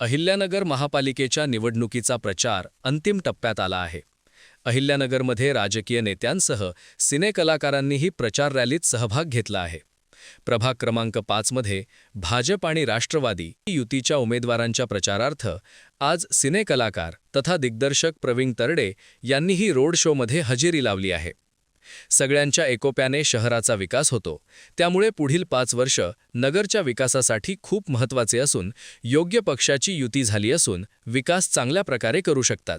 अहिल्यानगर महापालिकेच्या निवडणुकीचा प्रचार अंतिम टप्प्यात आला आहे. अहिल्यानगरमध्ये राजकीय नेत्यांसह सिनेकलाकारांनीही प्रचार रॅलीत सहभाग घेतला आहे. प्रभाग क्रमांक पाचमध्ये भाजप आणि राष्ट्रवादी युतीच्या उमेदवारांच्या प्रचारार्थ आज सिनेकलाकार तथा दिग्दर्शक प्रवीण तरडे यांनीही रोड शोमध्ये हजेरी लावली आहे. सगळ्यांच्या एकोप्याने शहराचा विकास होतो. त्यामुळे पुढील पाच वर्ष नगरच्या विकासासाठी खूप महत्त्वाचे असून योग्य पक्षाची युती झाली असून विकास चांगल्या प्रकारे करू शकतात.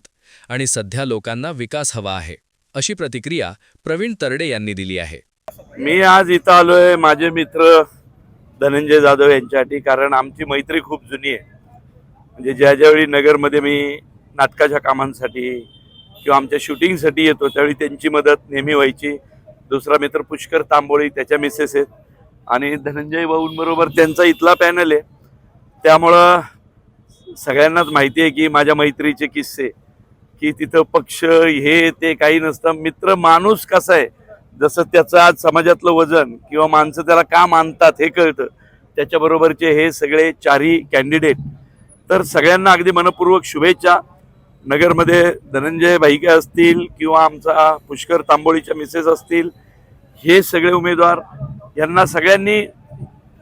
आणि सध्या लोकांना विकास हवा आहे अशी प्रतिक्रिया प्रवीण तरडे यांनी दिली आहे. मी आज इथं आलोय माझे मित्र धनंजय जाधव यांच्यासाठी कारण आमची मैत्री खूप जुनी आहे. म्हणजे ज्या ज्यावेळी नगरमध्ये मी नाटकाच्या कामांसाठी किंवा आमच्या शूटिंगसाठी येतो त्यावेळी त्यांची मदत नेहमी व्हायची. दुसरा मित्र पुष्कर तांबोळी त्याच्या मिसेस आहेत. आणि धनंजय भाऊंबरोबर त्यांचा इथला पॅनल आहे. त्यामुळं सगळ्यांनाच माहिती आहे की माझ्या मैत्रीचे किस्से की तिथं पक्ष हे ते काही नसतं. मित्र माणूस कसा आहे? जसं त्याचं आज समाजातलं वजन किंवा माणसं त्याला का मानतात हे कळतं. त्याच्याबरोबरचे हे सगळे चारही कॅन्डिडेट तर सगळ्यांना अगदी मनपूर्वक शुभेच्छा. नगरमध्ये धनंजय भाईके असतील किंवा आमचा पुष्कर तांबोळीच्या मिसेस असतील हे सगळे उमेदवार यांना सगळ्यांनी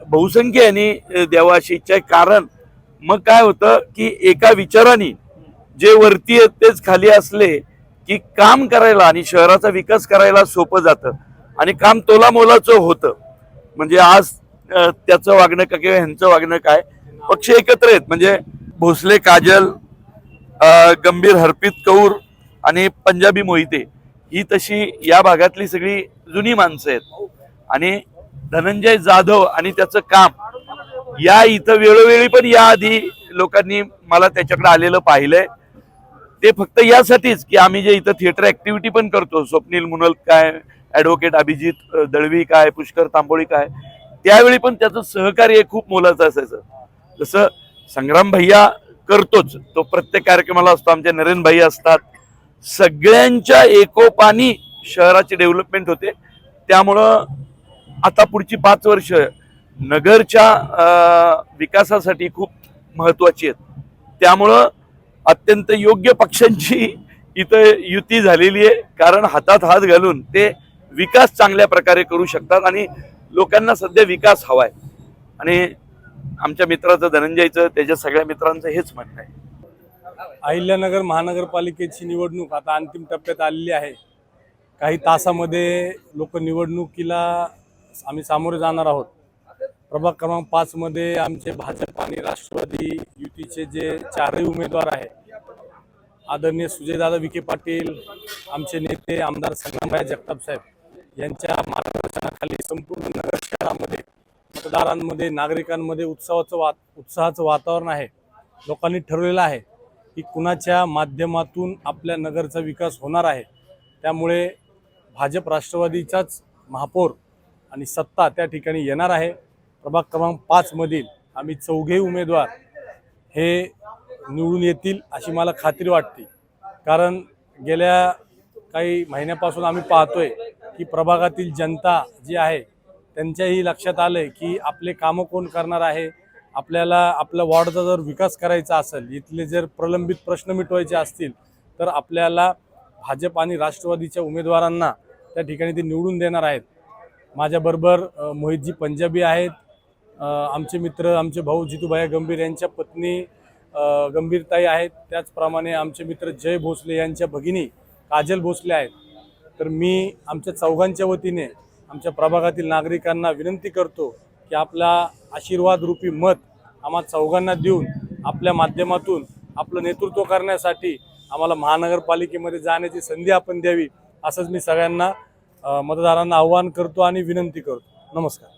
बहुसंख्येने द्यावं अशी इच्छा आहे. कारण मग काय होतं की एका विचाराने जे वरती आहेत तेच खाली असले की काम करायला आणि शहराचा विकास करायला सोपं जातं. आणि काम तोला मोलाचं होतं. म्हणजे आज त्याचं वागणं का किंवा ह्यांचं वागणं काय? पक्ष एकत्र आहेत. म्हणजे भोसले काजल गंभीर हरप्रीत कौर आणि पंजाबी मोहिते ही तशी या भागातली सगळी जुनी माणसं आहेत. आणि धनंजय जाधव आणि त्याचं काम या इथं वेळोवेळी पण याआधी लोकांनी मला त्याच्याकडे आलेलं पाहिलंय. ते फक्त यासाठीच की आम्ही जे इथं थिएटर ऍक्टिव्हिटी पण करतो स्वप्नील मुनल काय ऍडव्होकेट अभिजित दळवी काय पुष्कर तांबोळी काय त्यावेळी पण त्याचं सहकार्य खूप मोलाचं असायचं. जसं संग्राम भैया करतोच. तो प्रत्येक कार्यक्रमाला असतो. आमचे नरेंद्र भाई असतात. सगळ्यांच्या एकोपानी शहराची डेव्हलपमेंट होते. त्यामुळं आता पुढची पाच वर्ष नगरच्या विकासासाठी खूप महत्वाची आहेत. त्यामुळं अत्यंत योग्य पक्षांची इथं युती झालेली आहे. कारण हातात हात घालून ते विकास चांगल्या प्रकारे करू शकतात आणि लोकांना सध्या विकास हवा आहे. आणि आमच्या मित्राचं धनंजयचं त्याच्या सगळ्या मित्रांचं हेच म्हणणं आहे. अहिल्यानगर महानगरपालिकेची निवडणूक आता अंतिम टप्प्यात आलेली आहे. काही तासामध्ये लोक निवडणुकीला आम्ही सामोरे जाणार आहोत. प्रभाग क्रमांक पाचमध्ये आमचे भाजप आणि राष्ट्रवादी युतीचे जे चारही उमेदवार आहेत आदरणीय सुजयदादा विखे पाटील आमचे नेते आमदार संग्रामराय जगताप साहेब यांच्या मार्गदर्शनाखाली संपूर्ण नगर शहरामध्ये मतदारांमध्ये नागरिकांमध्ये उत्सवाचं वा उत्साहाचं वातावरण आहे लोकांनी ठरवलेलं आहे की कुणाच्या माध्यमातून आपल्या नगरचा विकास होणार आहे. त्यामुळे भाजप राष्ट्रवादीचाच महापौर आणि सत्ता त्या ठिकाणी येणार आहे. प्रभाग क्रमांक पाचमधील आम्ही चौघे उमेदवार हे निवडून येतील अशी मला खात्री वाटते. कारण गेल्या काही महिन्यापासून आम्ही पाहतोय की प्रभागातील जनता जी आहे त्यांच्याही लक्षात आलंय की आपले कामं कोण करणार आहे? आपल्याला आपल्या वॉर्डचा जर विकास करायचा असेल इथले जर प्रलंबित प्रश्न मिटवायचे असतील तर आपल्याला भाजप आणि राष्ट्रवादीच्या उमेदवारांना त्या ठिकाणी ते निवडून देणार आहेत. माझ्याबरोबर मोहितजी पंजाबी आहेत. आमचे मित्र आमचे भाऊ जितूभाई गंभीर यांच्या पत्नी गंभीरताई आहेत. त्याचप्रमाणे आमचे मित्र जय भोसले यांच्या भगिनी काजल भोसले आहेत. तर मी आमच्या चौघांच्या वतीने आमच्या प्रभागातील नागरिकांना विनंती करतो की आपला आशीर्वाद रूपी मत आम्हा चौघांना देऊन आपल्या माध्यमातून आपलं नेतृत्व करण्यासाठी आम्हाला महानगरपालिकेमध्ये जाण्याची संधी आपण द्यावी असंच मी सगळ्यांना मतदारांना आव्हान करतो आणि विनंती करतो. नमस्कार.